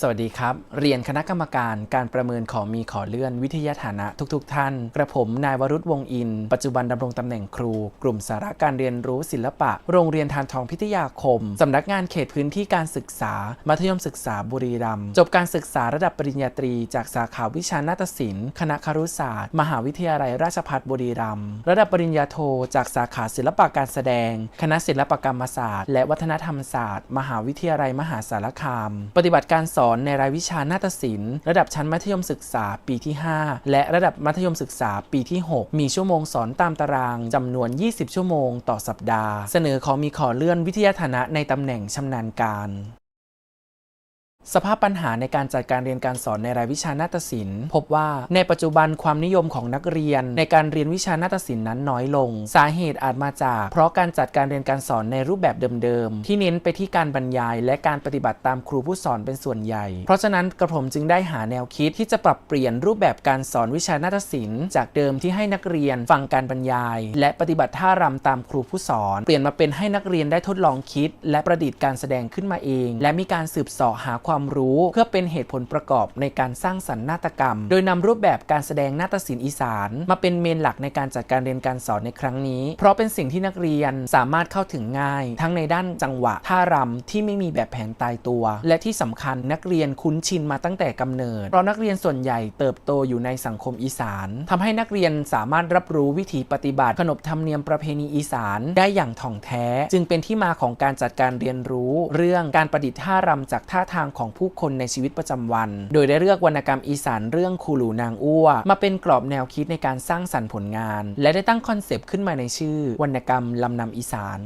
สวัสดีครับ เรียนคณะกรรมการการประเมินขอมีขอเลื่อนวิทยาฐานะทุกๆทท่าน กระผมนายวรุษวงอิน ปัจจุบันดำรงตำแหน่งครู กลุ่มสาระการเรียนรู้ศิลปะ โรงเรียนทานทองพิทยาคม สำนักงานเขตพื้นที่การศึกษา มัธยมศึกษาบุรีรัมย์จบการศึกษาระดับปริญญาตรี จากสาขาวิชานาฏศิลป์ คณะครุศาสตร์ มหาวิทยาลัยราชภัฏบุรีรัมย์ระดับปริญญาโทจากสาขาศิลปะการแสดง คณะศิลปกรรมศาสตร์ และวัฒนธรรมศาสตร์ มหาวิทยาลัยมหาสารคาม ปฏิบัติการสอนในรายวิชานาฏศิลป์ ระดับชั้นมัธยมศึกษาปีที่ 5 และระดับมัธยมศึกษาปีที่ 6 มีชั่วโมงสอนตามตารางจำนวน 20 ชั่วโมงต่อสัปดาห์ เสนอขอมีขอเลื่อนวิทยาฐานะในตำแหน่งชำนาญการ สภาพปัญหาในการจัดการเรียนการสอนในรายวิชานาฏศิลป์พบว่าในปัจจุบันความนิยมของนักเรียน ในการเรียนวิชานาฏศิลป์นั้นน้อยลง สาเหตุอาจมาจาก เพราะการจัดการเรียนการสอนในรูปแบบเดิมๆ ที่เน้นไปที่การบรรยาย และการปฏิบัติตามครูผู้สอนเป็นส่วนใหญ่ เพราะฉะนั้นกระผมจึงได้หาแนวคิดที่จะปรับเปลี่ยนรูปแบบการสอนวิชานาฏศิลป์จากเดิมที่ให้นักเรียนฟังการบรรยาย และปฏิบัติท่ารำตามครูผู้สอน เปลี่ยนมาเป็นให้นักเรียนได้ทดลองคิด และประดิษฐ์การแสดงขึ้นมาเอง และมีการสืบเสาะหามความรู้ เพื่อเป็นเหตุผลประกอบในการสร้างสรรค์นาฏกรรม โดยนำรูปแบบการแสดงนาฏศิลป์อีสาน มาเป็นเมนหลักในการจัดการเรียนการสอนในครั้งนี้ เพราะเป็นสิ่งที่นักเรียนสามารถเข้าถึงง่าย ทั้งในด้านจังหวะท่ารำที่ไม่มีแบบแผนตายตัว และที่สำคัญนักเรียนคุ้นชินมาตั้งแต่กำเนิด เพราะนักเรียนส่วนใหญ่เติบโตอยู่ในสังคมอีสานทำให้นักเรียนสามารถรับรู้วิถีปฏิบัติขนบธรรมเนียมประเพณีอีสานได้อย่างถ่องแท้ จึงเป็นที่มาของการจัดการเรียนรู้ เรื่องการประดิษฐ์ท่ารำจากท่าทางของผู้คนในชีวิตประจำวัน โดยได้เลือกวรรณกรรมอีสานเรื่องคูหลูนางอ้วมาเป็นกรอบแนวคิดในการสร้างสรรค์ผลงาน และได้ตั้งคอนเซปต์ขึ้นมาในชื่อ วรรณกรรมลำนำอีสาน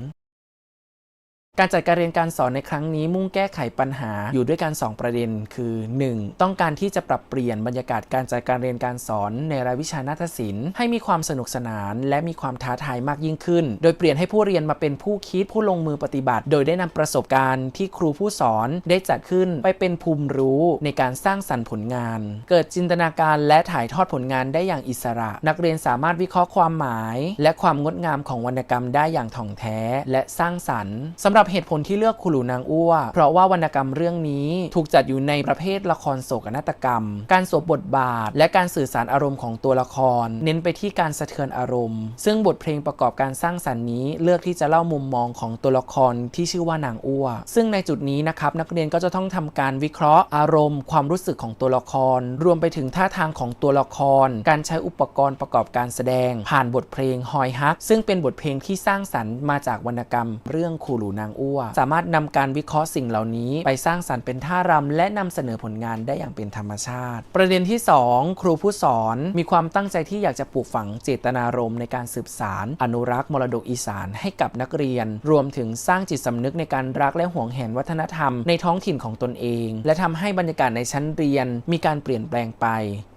การจัดการเรียนการสอนในครั้งนี้มุ่งแก้ไขปัญหาอยู่ด้วยกัน 2 ประเด็น คือ 1. ต้องการที่จะปรับเปลี่ยนบรรยากาศการจัดการเรียนการสอนในรายวิชานาฏศิลป์ให้มีความสนุกสนานและมีความท้าทายมากยิ่งขึ้น โดยเปลี่ยนให้ผู้เรียนมาเป็นผู้คิดผู้ลงมือปฏิบัติ โดยได้นำประสบการณ์ที่ครูผู้สอนได้จัดขึ้นไปเป็นภูมิรู้ในการสร้างสรรค์ผลงาน เกิดจินตนาการและถ่ายทอดผลงานได้อย่างอิสระ นักเรียนสามารถวิเคราะห์ความหมาย และความงดงามของวรรณกรรมได้อย่างถ่องแท้ และสร้างสรรค์สำหรับเหตุผลที่เลือกคุหลูนางอ้วเพราะว่าวรรณกรรมเรื่องนี้ถูกจัดอยู่ในประเภทละครโศกนาฏกรรม การสวมบทบาท และการสื่อสารอารมณ์ของตัวละคร เน้นไปที่การสะเทือนอารมณ์ ซึ่งบทเพลงประกอบการสร้างสรรค์นี้ เลือกที่จะเล่ามุมมองของตัวละครที่ชื่อว่านางอ้วซึ่งในจุดนี้นะครับนักเรียนก็จะต้องทำการวิเคราะห์อารมณ์ ความรู้สึกของตัวละคร รวมไปถึงท่าทางของตัวละคร การใช้อุปกรณ์ประกอบการแสดง ผ่านบทเพลงฮอยฮักซึ่งเป็นบทเพลงที่สร้างสรรค์มาจากวรรณกรรม เรื่องคูหลูนางอ้วสามารถนำการวิเคราะห์สิ่งเหล่านี้ ไปสร้างสรรค์เป็นท่ารำและนำเสนอผลงานได้อย่างเป็นธรรมชาติ ประเด็นที่ 2 ครูผู้สอนมีความตั้งใจที่อยากจะปลูกฝังเจตนารมณ์ในการสืบสาร อนุรักษ์มรดกอีสานให้กับนักเรียน รวมถึงสร้างจิตสำนึกในการรักและห่วงแหนวัฒนธรรมในท้องถิ่นของตนเอง และทำให้บรรยากาศในชั้นเรียน มีการเปลี่ยนแปลงไป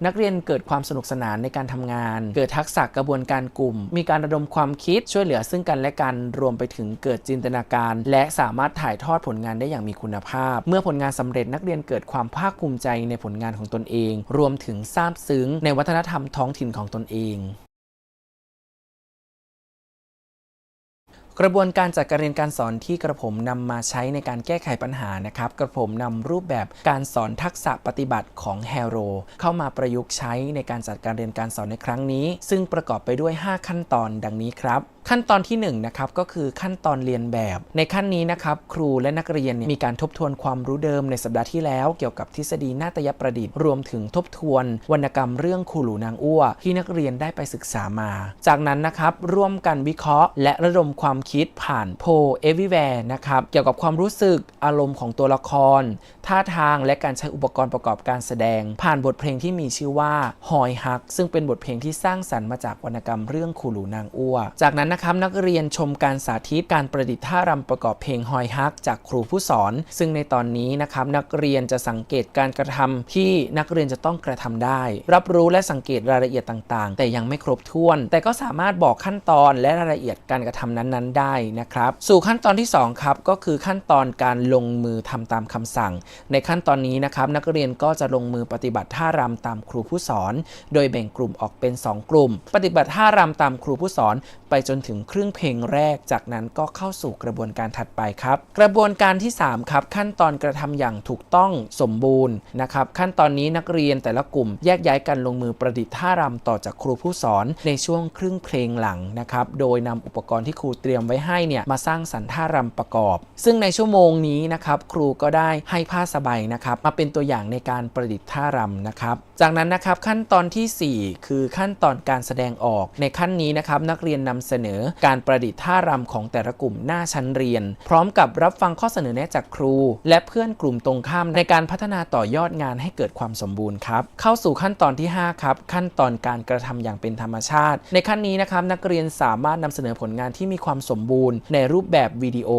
นักเรียนเกิดความสนุกสนานในการทำงาน เกิดทักษะกระบวนการกลุ่ม มีการระดมความคิดช่วยเหลือซึ่งกันและกันรวมไปถึงเกิดจินตนาการและสามารถถ่ายทอดผลงานได้อย่างมีคุณภาพ เมื่อผลงานสำเร็จนักเรียนเกิดความภาคภูมิใจในผลงานของตนเอง รวมถึงซาบซึ้งในวัฒนธรรมท้องถิ่นของตนเอง กระบวนการจัดการเรียนการสอนที่กระผมนำมาใช้ในการแก้ไขปัญหานะครับ กระผมนำรูปแบบการสอนทักษะปฏิบัติของ h a r o เข้ามาประยุกต์ใช้ในการจัดการเรียนการสอนในครั้งนี้ ซึ่งประกอบไปด้วย 5 ขั้นตอนดังนี้ครับ ขั้นตอนที่1นงนะครับก็คือขั้นตอนเรียนแบบ ในขั้นนี้นะครับครูและนักเรียนมีการทบทวนความรู้เดิมในสัปดาห์ที่แล้ว เกี่ยวกับทฤษฎีนาฏยประดิษฐ์รวมถึงทบทวน วรรณกรรมเรื่องคูหลูนางอ้วที่นักเรียนได้ไปศึกษามา จากนั้นนะครับร่วมกันวิเคราะห์ และระดมความคิดผ่านโพเอวิแวร์นะครับ เกี่ยวกับความรู้สึกอารมณ์ของตัวละคร ท่าทางและการใช้อุปกรณ์ประกอบการแสดง ผ่านบทเพลงที่มีชื่อว่าฮอยฮัก ซึ่งเป็นบทเพลงที่สร้างสรรค์มาจากวรรณกรรมเรื่องคูหลูนางอ้วจากนั้นนะครับนักเรียนชมการสาธิตการประดิษฐ์ท่ารำประกอบเพลงฮอยฮัก จากครูผู้สอน ซึ่งในตอนนี้นะครับนักเรียนจะสังเกตการกระทำที่นักเรียนจะต้องกระทำได้ รับรู้และสังเกตรายละเอียดต่างๆ แต่ยังไม่ครบถ้วน แต่ก็สามารถบอกขั้นตอนและรายละเอียดการกระทำนั้นๆได้นะครับ สู่ขั้นตอนที่ 2 ครับ ก็คือขั้นตอนการลงมือทำตามคำสั่ง ในขั้นตอนนี้นะครับ นักเรียนก็จะลงมือปฏิบัติท่ารำตามครูผู้สอน โดยแบ่งกลุ่มออกเป็น 2 กลุ่ม ปฏิบัติท่ารำตามครูผู้สอน ไปจนถึงครึ่งเพลงแรก จากนั้นก็เข้าสู่กระบวนการถัดไปครับ กระบวนการที่ 3 ครับ ขั้นตอนกระทำอย่างถูกต้องสมบูรณ์นะครับ ขั้นตอนนี้นักเรียนแต่ละกลุ่มแยกย้ายกันลงมือประดิษฐ์ท่ารำต่อจากครูผู้สอน ในช่วงครึ่งเพลงหลังนะครับ โดยนำอุปกรณ์ที่ครูเตรียมไว้ให้เนี่ยมาสร้างสรรค์ท่ารำประกอบ ซึ่งในชั่วโมงนี้นะครับครูก็ได้ให้ผ้าสบายนะครับมาเป็นตัวอย่างในการประดิษฐ์ท่ารำนะครับจากนั้นนะครับขั้นตอนทีสี่4 คือขั้นตอนการแสดงออกในขั้นนี้นะครับนักเรียนนำเสนอการประดิษฐ์ท่ารำของแต่ละกลุ่มหน้าชั้นเรียน พร้อมกับรับฟังข้อเสนอแนะจากครู และเพื่อนกลุ่มตรงข้ามในการพัฒนาต่อยอดงานให้เกิดความสมบูรณ์ครับเข้าสู่ขั้นตอนที่5ครับขั้นตอนการกระทำอย่างเป็นธรรมชาติ ในขั้นนี้นะครับนักเรียนสามารถนำเสนอผลงานที่มีความสมบูรณ์ ในรูปแบบวิดีโอ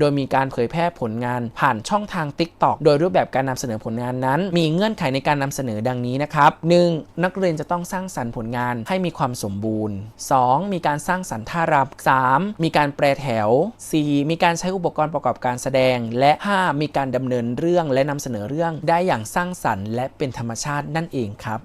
โดยมีการเผยแพร่ผลงานผ่านช่องทาง TikTok โดยรูปแบบการนำเสนอผลงานนั้น มีเงื่อนไขในการนำเสนอดังนี้นะครับ 1. นักเรียนจะต้องสร้างสรรค์ผลงานให้มีความสมบูรณ์ 2. มีการสร้างสรรค์ท่ารำ 3. มีการแปลแถว 4. มีการใช้อุปกรณ์ประกอบการแสดง และ 5. มีการดำเนินเรื่องและนำเสนอเรื่องได้อย่างสร้างสรรค์ และเป็นธรรมชาตินั่นเองครับ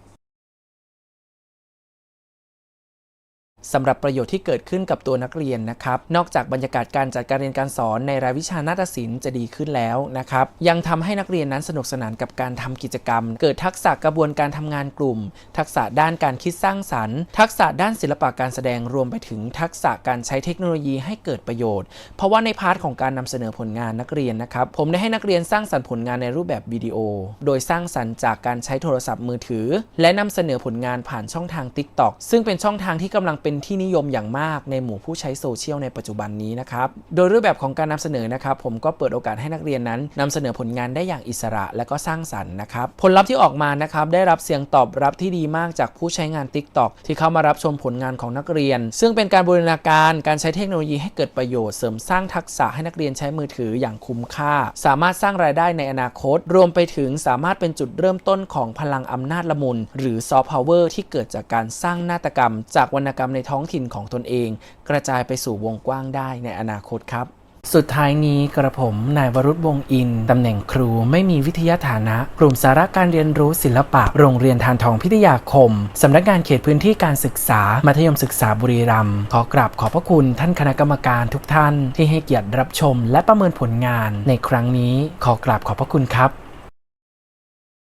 สำหรับประโยชน์ที่เกิดขึ้นกับตัวนักเรียนนะครับ นอกจากบรรยากาศการจัดการเรียนการสอนในรายวิชานาฏศิลป์จะดีขึ้นแล้วนะครับ ยังทำให้นักเรียนนั้นสนุกสนานกับการทำกิจกรรม เกิดทักษะกระบวนการทำงานกลุ่ม ทักษะด้านการคิดสร้างสรรค์ ทักษะด้านศิลปะการแสดงรวมไปถึงทักษะการใช้เทคโนโลยีให้เกิดประโยชน์ เพราะว่าในพาร์ทของการนำเสนอผลงานนักเรียนนะครับ ผมได้ให้นักเรียนสร้างสรรค์ผลงานในรูปแบบวิดีโอ โดยสร้างสรรค์จากการใช้โทรศัพท์มือถือ และนำเสนอผลงานผ่านช่องทาง TikTok ซึ่งเป็นช่องทางที่กำลังเป็นที่นิยมอย่างมากในหมู่ผู้ใช้โซเชียลในปัจจุบันนี้นะครับ โดยรูปแบบของการนำเสนอนะครับ ผมก็เปิดโอกาสให้นักเรียนนั้นนำเสนอผลงานได้อย่างอิสระและก็สร้างสรรค์นะครับ ผลลัพธ์ที่ออกมานะครับได้รับเสียงตอบรับที่ดีมากจากผู้ใช้งาน TikTok ที่เข้ามารับชมผลงานของนักเรียน ซึ่งเป็นการบูรณาการการใช้เทคโนโลยีให้เกิดประโยชน์เสริมสร้างทักษะให้นักเรียนใช้มือถืออย่างคุ้มค่า สามารถสร้างรายได้ในอนาคต รวมไปถึงสามารถเป็นจุดเริ่มต้นของพลังอำนาจละมุน หรือซอฟต์พาวเวอร์ที่เกิดจากการสร้างนาฏกรรม จากวรรณกรรมในท้องถิ่นของตนเอง กระจายไปสู่วงกว้างได้ในอนาคตครับ สุดท้ายนี้กระผมนายวรุษวงอิน ตำแหน่งครูไม่มีวิทยาฐานะ กลุ่มสาระการเรียนรู้ศิลปะ โรงเรียนทานทองพิทยาคม สำนักงานเขตพื้นที่การศึกษา มัธยมศึกษาบุรีรัมย์ ขอกราบขอบพระคุณท่านคณะกรรมการทุกท่าน ที่ให้เกียรติรับชม และประเมินผลงาน ในครั้งนี้ขอกราบขอบพระคุณครับ